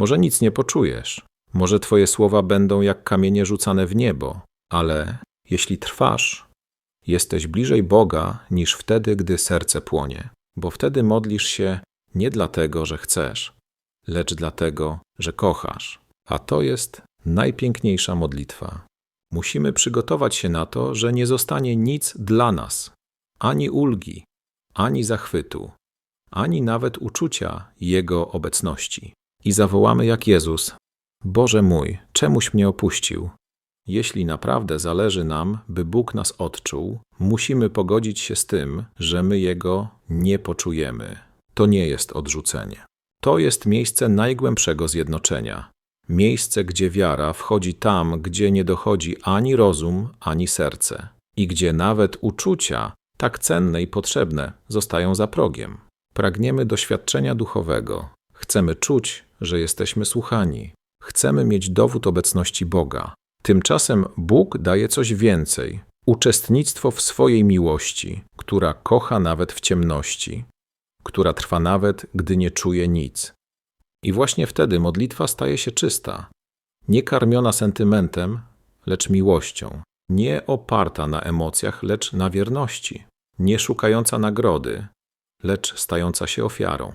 Może nic nie poczujesz, może twoje słowa będą jak kamienie rzucane w niebo, ale jeśli trwasz, jesteś bliżej Boga niż wtedy, gdy serce płonie, bo wtedy modlisz się nie dlatego, że chcesz, lecz dlatego, że kochasz. A to jest najpiękniejsza modlitwa. Musimy przygotować się na to, że nie zostanie nic dla nas, ani ulgi, ani zachwytu, ani nawet uczucia Jego obecności. I zawołamy jak Jezus: Boże mój, czemuś mnie opuścił? Jeśli naprawdę zależy nam, by Bóg nas odczuł, musimy pogodzić się z tym, że my Jego nie poczujemy. To nie jest odrzucenie. To jest miejsce najgłębszego zjednoczenia. Miejsce, gdzie wiara wchodzi tam, gdzie nie dochodzi ani rozum, ani serce, i gdzie nawet uczucia, tak cenne i potrzebne, zostają za progiem. Pragniemy doświadczenia duchowego. Chcemy czuć, że jesteśmy słuchani. Chcemy mieć dowód obecności Boga. Tymczasem Bóg daje coś więcej uczestnictwo w swojej miłości, która kocha nawet w ciemności, która trwa nawet, gdy nie czuje nic. I właśnie wtedy modlitwa staje się czysta, nie karmiona sentymentem, lecz miłością, nie oparta na emocjach, lecz na wierności, nie szukająca nagrody, lecz stająca się ofiarą.